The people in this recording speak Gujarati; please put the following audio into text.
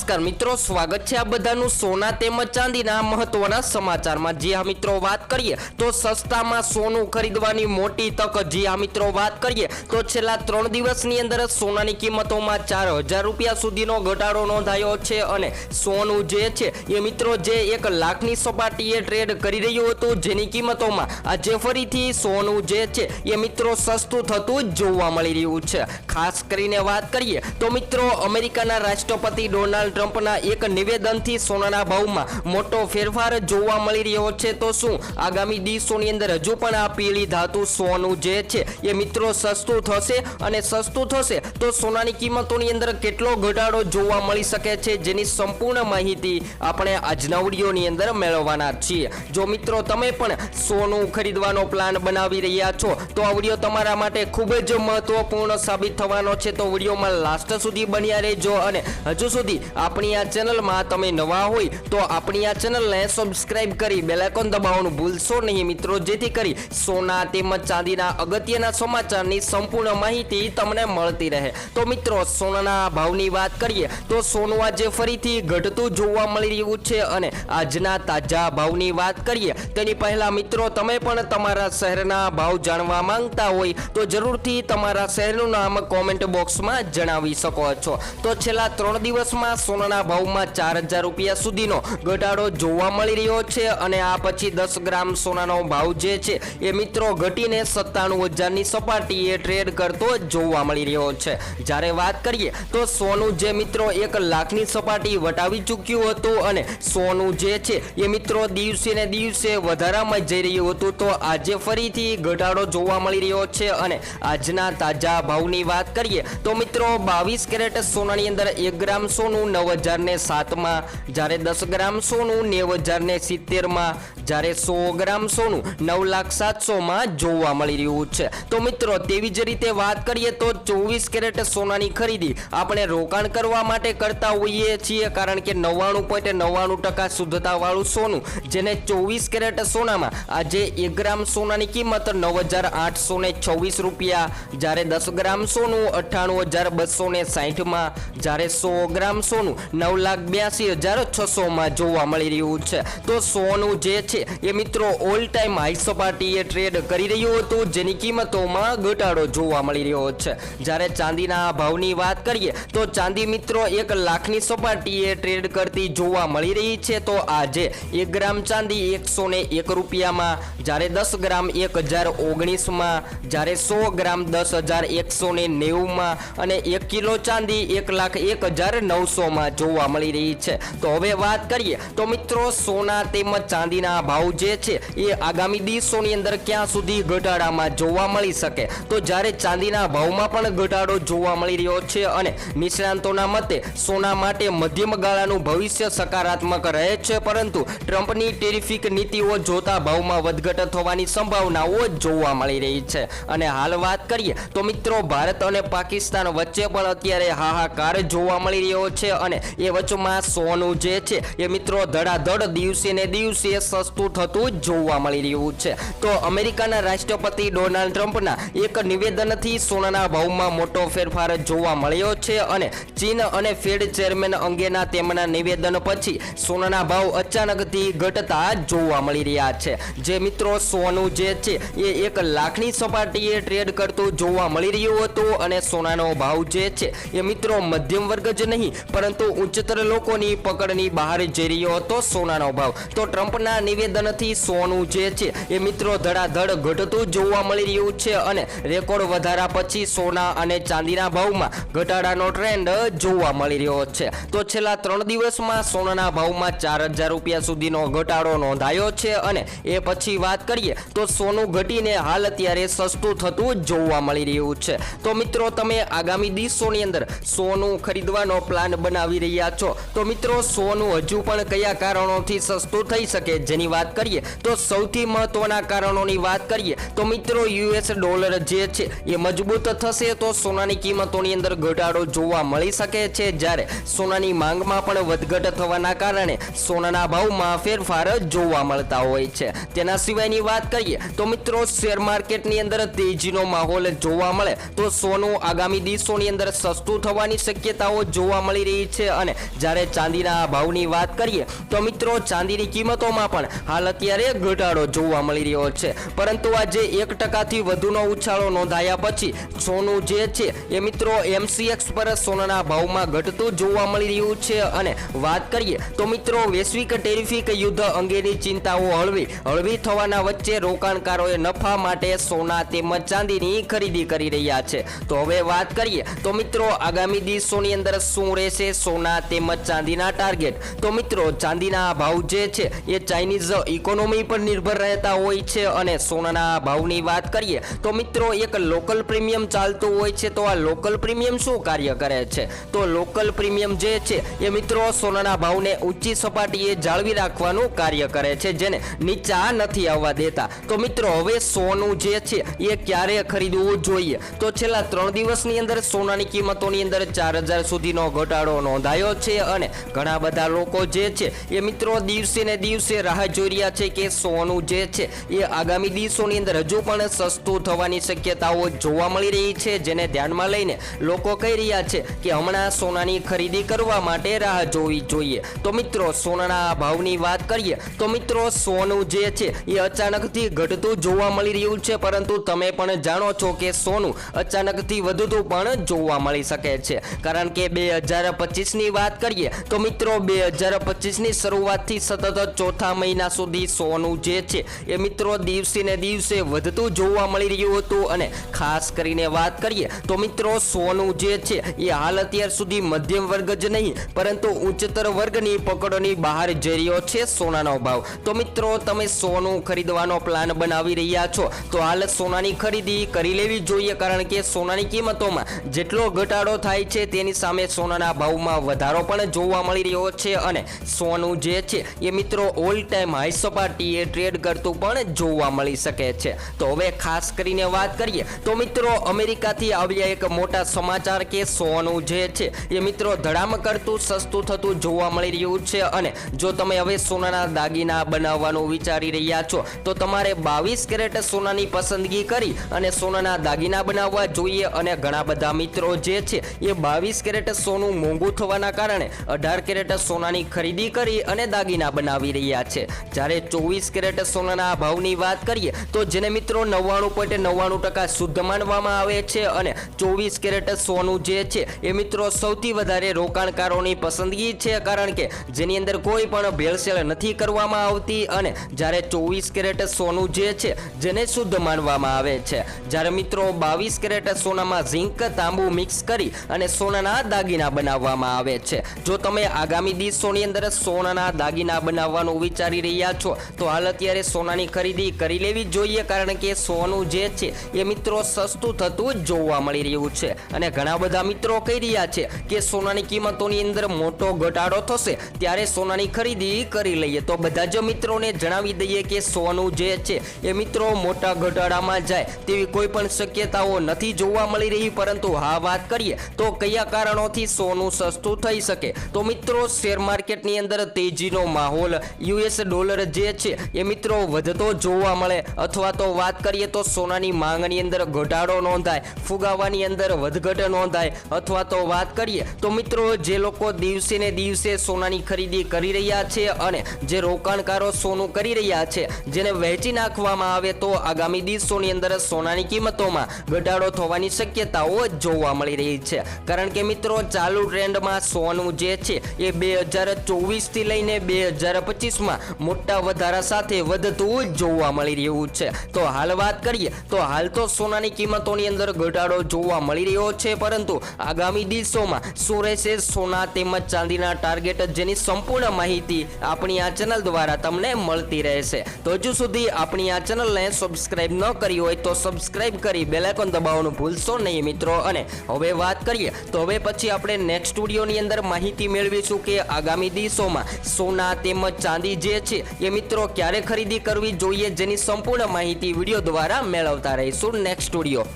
નમસ્કાર મિત્રો, સ્વાગત છે આ બધાનું સોના તેમજ ચાંદીના મહત્વના સમાચારમાં. જી આ મિત્રો, વાત કરીએ તો સસ્તામાં સોનું ખરીદવાની મોટી તક. જી આ મિત્રો, વાત કરીએ તો છેલ્લા ત્રણ દિવસની અંદર સોનાની કિંમતોમાં ચાર હજાર રૂપિયા સુધીનો ઘટાડો નોંધાયો છે અને સોનું જે છે એ મિત્રો જે એક લાખની સપાટીએ ટ્રેડ કરી રહ્યું હતું, જેની કિંમતોમાં આજે ફરીથી સોનું જે છે એ મિત્રો સસ્તું થતું જોવા મળી રહ્યું છે. ખાસ કરીને વાત કરીએ તો મિત્રો, અમેરિકાના રાષ્ટ્રપતિ ડોનાલ્ડ ટ્રમ્પના એક નિવેદનથી સોનાના ભાવમાં મોટો ફેરફાર જોવા મળી રહ્યો છે. તો શું આગામી દિવસોની અંદર હજુ પણ આ પીળી ધાતુ સોનું જે છે એ મિત્રો સસ્તું થશે? અને સસ્તું થશે તો સોનાની કિંમતોની અંદર કેટલો ઘટાડો જોવા મળી શકે છે? જેની સંપૂર્ણ માહિતી આપણે આજના વિડીયોની અંદર મેળવવાના છીએ. જો મિત્રો તમે પણ સોનું ખરીદવાનો પ્લાન બનાવી રહ્યા છો, તો આ વીડિયો તમારા માટે ખૂબ જ મહત્વપૂર્ણ સાબિત થવાનો છે. તો વિડીયોમાં લાસ્ટ સુધી બન્યા રહેજો અને હજુ સુધી આપણી આ ચેનલમાં તમે નવા હોય તો આપણી આ ચેનલને સબસ્ક્રાઈબ કરી બેલાઇકોન દબાવવાનું ભૂલશો નહીં મિત્રો. જેથી કરી સોના તેમજ ચાંદીના અગત્યના સમાચારની સંપૂર્ણ માહિતી તમને મળતી રહે. તો મિત્રો, સોનાના ભાવની વાત કરીએ તો સોનું આજે ફરીથી ઘટતું જોવા મળી રહ્યું છે અને આજના તાજા ભાવની વાત કરીએ તેની પહેલા મિત્રો, તમે પણ તમારા શહેરના ભાવ જાણવા માંગતા હોય તો જરૂરથી તમારા શહેરનું નામ કોમેન્ટ બોક્સમાં જણાવી શકો છો. તો છેલ્લા ત્રણ દિવસમાં સોનાના ભાવમાં ચાર હજાર રૂપિયા સુધીનો ઘટાડો જોવા મળી રહ્યો છે અને આ પછી દસ ગ્રામ સોનાનો ભાવ જે છે એ મિત્રો ઘટીને સત્તાણું હજારની સપાટીએ ટ્રેડ કરતો જોવા મળી રહ્યો છે. જ્યારે વાત કરીએ તો સોનું જે મિત્રો એક લાખની સપાટી વટાવી ચૂક્યું હતું અને સોનું જે છે એ મિત્રો દિવસે ને દિવસે વધારામાં જઈ રહ્યું હતું, તો આજે ફરીથી ઘટાડો જોવા મળી રહ્યો છે અને આજના તાજા ભાવની વાત કરીએ તો મિત્રો બાવીસ કેરેટ સોનાની અંદર એક ગ્રામ સોનું નવ હજાર ને સાતમાં. જ્યારે દસ ગ્રામ સોનું નેવ હજાર ને સિત્તેરમાં. જ્યારે સો ગ્રામ સોનું નવ લાખ સાતસોમાં જોવા મળી રહ્યું છે. તો મિત્રો, તેવી જ રીતે વાત કરીએ તો ચોવીસ કેરેટ સોનાની ખરીદી આપણે રોકાણ કરવા માટે કરતા હોઈએ છીએ, કારણ કે નવ્વાણું પોઈન્ટ નવ્વાણું ટકા શુદ્ધતાવાળું સોનું, જેને ચોવીસ કેરેટ સોનામાં આજે એક ગ્રામ સોનાની કિંમત નવ હજાર આઠસો ને છવ્વીસ રૂપિયા, જ્યારે દસ ગ્રામ સોનું અઠ્ઠાણું હજાર બસો ને સાહીઠમાં, જ્યારે સો ગ્રામ સોનું નવ લાખ બ્યાસી હજાર છસોમાં જોવા મળી રહ્યું છે. તો સોનું જે છે એ મિત્રો ઓલ ટાઈમ હાઈ સપાટીએ ટ્રેડ કરી રહ્યું હતું. જેની કિંમતોમાં ઘટાડો જોવા મળી રહ્યો છે. જ્યારે ચાંદીના ભાવની વાત કરીએ તો ચાંદી મિત્રો એક લાખની સપાટીએ ટ્રેડ કરતી જોવા મળી રહી છે. તો આજે એક ગ્રામ ચાંદી એકસો ને એક રૂપિયામાં, જ્યારે દસ ગ્રામ એક હજાર ઓગણીસમાં, જ્યારે સો ગ્રામ દસ હજાર એકસો ને નેવુંમાં અને એક કિલો ચાંદી એક લાખ એક હજાર નવસોમાં જોવા મળી રહી છે. તો હવે વાત કરીએ તો મિત્રો સોના તેમજ ચાંદીના ભાવ જે છે એ આગામી દિવસોની અંદર ક્યાં સુધી ઘટાડામાં જોવા મળી શકે? તો જ્યારે ચાંદીના ભાવમાં પણ ઘટાડો જોવા મળી રહ્યો છે અને નિષ્ણાંતોના મતે સોના માટે મધ્યમ ગાળાનું ભવિષ્ય સકારાત્મક રહે છે, પરંતુ ટ્રમ્પની ટેરિફિક નીતિઓ જોતા ભાવમાં વધઘટ થવાની સંભાવનાઓ જોવા મળી રહી છે. અને હાલ વાત કરીએ તો મિત્રો, ભારત અને પાકિસ્તાન વચ્ચે પણ અત્યારે હાહાકાર જોવા મળી રહ્યો છે અને એ વચમાં સોનું જે છે એ મિત્રો ધડાધડ દિવસે ને દિવસે સસ્તું થતું જોવા મળી રહ્યું છે. તો અમેરિકાના રાષ્ટ્રપતિ ડોનાલ્ડ ટ્રમ્પના એક નિવેદનથી સોનાના ભાવમાં મોટો ફેરફાર જોવા મળ્યો છે અને ચીન અને ફેડ ચેરમેન અંગેના તેમના નિવેદન પછી સોનાના ભાવ અચાનકથી ઘટતા જોવા મળી રહ્યા છે. જે મિત્રો સોનું જે છે, એ એક લાખની સપાટીએ ટ્રેડ કરતું જોવા મળી રહ્યું હતું અને સોનાનો ભાવ જે છે, એ મિત્રો મધ્યમ વર્ગ જ નહીં, પરંતુ ઉચ્ચતર લોકોની પકડની બહાર જઈ રહ્યો હતો સોનાનો ભાવ. તો ટ્રમ્પના નિવેદનથી સોનું જે છે એ મિત્રો ધડાધડ ઘટતું જોવા મળી રહ્યું છે અને રેકોર્ડ વધારા પછી સોના અને ચાંદીના ભાવમાં ઘટાડાનો ટ્રેન્ડ જોવા મળી રહ્યો છે. તો છેલ્લા ત્રણ દિવસમાં સોનાના ભાવમાં ચાર હજાર રૂપિયા સુધીનો ઘટાડો નોંધાયો છે અને એ પછી વાત કરીએ તો સોનું ઘટીને હાલ અત્યારે સસ્તું થતું જોવા મળી રહ્યું છે. તો મિત્રો તમે આગામી દિવસોની અંદર સોનું ખરીદવાનો પ્લાન બનાવી રહ્યા છો. તો મિત્રો સોનું હજુ પણ કયા કારણોથી સસ્તું થઈ શકે જેની વાત કરીએ તો સૌથી મહત્વના કારણોની વાત કરીએ તો મિત્રો યુએસ ડોલર જે છે એ મજબૂત થશે તો સોનાની કિંમતોની અંદર ઘટાડો જોવા મળી શકે છે. જ્યારે સોનાની માંગમાં પણ વધઘટ થવાના કારણે સોનાના ભાવમાં ફેરફાર જોવા મળતા હોય છે. તેના સિવાયની વાત કરીએ તો મિત્રો શેર માર્કેટની અંદર તેજીનો માહોલ જોવા મળે તો સોનું આગામી દિવસોની અંદર સસ્તું થવાની શક્યતાઓ જોવા મળી રહી છે. અને જ્યારે ચાંદીના ભાવની વાત કરીએ તો મિત્રો ચાંદીની કિંમતોમાં પણ હાલ અત્યારે ઘટાડો જોવા મળી રહ્યો છે. પરંતુ આજે એક ટકાથી વધુનો ઉછાળો નોંધાયા પછી સોનું જે છે એ મિત્રો એમસીએક્સ પર સોનાના ભાવમાં ઘટતું જોવા મળી રહ્યું છે. અને વાત કરીએ તો મિત્રો વૈશ્વિક ટેરિફિક યુદ્ધ અંગેની ચિંતાઓ હળવી. હળવી થવાના વચ્ચે રોકાણકારોએ નફા માટે સોના તેમજ ચાંદીની ખરીદી કરી રહ્યા છે. તો હવે વાત કરીએ તો મિત્રો આગામી દિવસોની અંદર શું રહેશે સોના તેમજ ચાંદીના ટાર્ગેટ? તો મિત્રો ચાંદીના ભાવ જે છે એ ચાઇનીઝ ઇકોનોમી પર નિર્ભર રહેતા હોય છે અને સોનાના ભાવની વાત કરીએ, તો મિત્રો એક લોકલ પ્રીમિયમ ચાલતું હોય છે, તો આ લોકલ પ્રીમિયમ શું કાર્ય કરે છે? તો લોકલ પ્રીમિયમ જે છે, એ મિત્રો સોનાના ભાવને ઊંચી સપાટીએ જાળવી રાખવાનું કાર્ય કરે છે, જેને નીચા નથી આવવા દેતા. તો મિત્રો, હવે સોનું જે છે, એ ક્યારે ખરીદવું જોઈએ? તો છેલ્લા ત્રણ દિવસની અંદર સોનાની કિંમતોની અંદર ચાર હજાર સુધીનો ઘટાડો નોંધાયો છે અને ઘણા બધા લોકો જે છે, એ મિત્રો દિવસે ને દિવસે રાહ જોઈ રહ્યા છે કે સોનું જે છે એ આગામી દિવસોની અંદર હજુ પણ સસ્તું થવાની શક્યતાઓ જોવા મળી રહી છે, જેને ધ્યાનમાં લઈને લોકો કહી રહ્યા છે કે હમણાં સોનાની ખરીદી કરવા માટે રાહ જોવી જોઈએ. તો મિત્રો, સોનાના ભાવની વાત કરીએ, તો મિત્રો, સોનું જે છે એ અચાનકથી ઘટતું જોવા મળી રહ્યું છે, પરંતુ તમે પણ જાણો છો કે સોનું અચાનકથી વધતું પણ જોવા મળી શકે છે. કારણ કે બે હજાર પચીસની વાત કરીએ, તો મિત્રો, બે હજાર પચીસની શરૂઆતથી સતત ચોથા મહિના સુધી સોનું જે છે એ મિત્રો દિવસે ને દિવસે વધતું જોવા મળી રહ્યું હતું. અને ખાસ કરીને વાત કરીએ તો મિત્રો, સોનું જે છે એ હાલ અત્યાર સુધી મધ્યમ વર્ગ જ નહીં, પરંતુ ઉચ્ચતર વર્ગની પકડોની બહાર જઈ રહ્યો છે સોનાનો ભાવ. તો મિત્રો, તમે સોનું ખરીદવાનો પ્લાન બનાવી રહ્યા છો, તો હાલ સોનાની ખરીદી કરી લેવી જોઈએ, કારણ કે સોનાની કિંમતોમાં જેટલો ઘટાડો થાય છે તેની સામે સોનાના ભાવમાં વધારો પણ જોવા મળી રહ્યો છે. અને સોનું જે છે એ મિત્રો ઓલ ટાઈમ હાઈ સપાટીએ ટ્રેડ કરતું પણ જોવા મળી શકે છે. તો હવે ખાસ કરીને વાત કરીએ તો મિત્રો અમેરિકાથી આવ્યા એક મોટા સમાચાર કે સોનું જે છે એ મિત્રો ધડામ કરતું, સસ્તું થતું જોવા મળી રહ્યું છે અને જો તમે હવે સોનાના દાગીના બનાવવાનું વિચારી રહ્યા છો, તો તમારે બાવીસ કેરેટ સોનાની પસંદગી કરી અને સોનાના દાગીના બનાવવા જોઈએ અને ઘણા બધા મિત્રો જે છે એ બાવીસ કેરેટ સોનું મોંઘું થવાના કારણે અઢાર કેરેટ સોનાની ખરીદી કરી અને દાગીના બનાવી રહ્યા છે. જ્યારે ચોવીસ કેરેટ સોનાના ભાવની વાત કરીએ, તો જેને મિત્રો નવ્વાણું પોઈન્ટ નવ્વાણું ટકા શુદ્ધ માનવામાં આવે છે અને ચોવીસ કેરેટ સોનું જે છે, એ મિત્રો સૌથી વધારે રોકાણકારોની પસંદગી છે, કારણ કે જેની અંદર કોઈ પણ ભેળસેળ નથી કરવામાં આવતી અને જ્યારે ચોવીસ કેરેટ સોનું જે છે, જેને શુદ્ધ માનવામાં આવે છે. જ્યારે મિત્રો બાવીસ કેરેટ સોનામાં ઝીંક તાંબુ મિક્સ કરી અને સોનાના દાગીના બનાવવામાં આવે છે. જો તમે આગામી દિવસોની અંદર સોનાના દાગીના બનાવવાનું વિચારી રહ્યા છો, તો હાલ અત્યારે સોનાની ખરીદી કરી લેવી જોઈએ, કારણ કે સોનું જે છે, એ મિત્રો સસ્તું થતું જોવા મળી રહ્યું છે. અને ઘણા બધા મિત્રો કહી રહ્યા છે કે સોનાની કિંમતોની અંદર મોટો ઘટાડો થશે, ત્યારે સોનાની ખરીદી કરી લઈએ. તો બધા જ મિત્રોને જણાવી દઈએ કે સોનું જે છે, એ મિત્રો મોટા ઘટાડામાં જાય, તેવી કોઈ પણ શક્યતાઓ નથી જોવા મળી રહી, પરંતુ હા, વાત કરીએ, તો કયા કારણોથી સોનું સસ્તું થઈ શકે? તો મિત્રો, શેર માર્કેટની અંદર તેજીનો માહોલ, યુએસ ડોલર જે છે, એ મિત્રો વધતો જોવા મળે. અથવા તો વાત કરીએ તો સોનાની માંગની અંદર ઘટાડો નોંધાય, ફુગાવાની અંદર વધઘટ નોંધાય. અથવા તો વાત કરીએ તો મિત્રો જે લોકો દિવસે ને દિવસે સોનાની ખરીદી કરી રહ્યા છે અને જે રોકાણકારો સોનું કરી રહ્યા છે, જેને વહેંચી નાખવામાં આવે તો આગામી દિવસોની અંદર સોનાની કિંમતોમાં ઘટાડો થવાની શક્યતાઓ જોવા મળી રહી છે. કારણ કે મિત્રો ચાલુ ટ્રેન્ડમાં સોનું જે છે, એ બે હજાર ચોવીસથી લઈને બે હજાર પચીસમાં મોટા વધારા સાથે વધતું જોવા મળી રહ્યું છે. તો હાલ વાત કરીએ, તો હાલ તો સોનાની કિંમતોની અંદર ઘટાડો જોવા મળી રહ્યો છે, પરંતુ આગામી દિવસોમાં શું રહેશે સોના તેમજ ચાંદીના ટાર્ગેટ જેની સંપૂર્ણ માહિતી આપણી આ ચેનલ દ્વારા તમને મળતી રહેશે. તો હજુ સુધી આપણી આ ચેનલને સબસ્ક્રાઇબ ન કરી હોય તો સબસ્ક્રાઇબ કરી બેલાઇકોન દબાવવાનું ભૂલશો નહીં મિત્રો. અને હવે વાત કરીએ, તો હવે પછી આપણે નેક્સ્ટ સ્ટુડિયોની અંદર માહિતી મેળવીશું કે આગામી દિવસોમાં સોના તેમજ ચાંદી જે છે એ મિત્રો ક્યારે ખરીદી કરવી જોઈએ જેની સંપૂર્ણ માહિતી વીડિયો દ્વારા મેળવતા રહીશું નેક્સ્ટ સ્ટુડિયો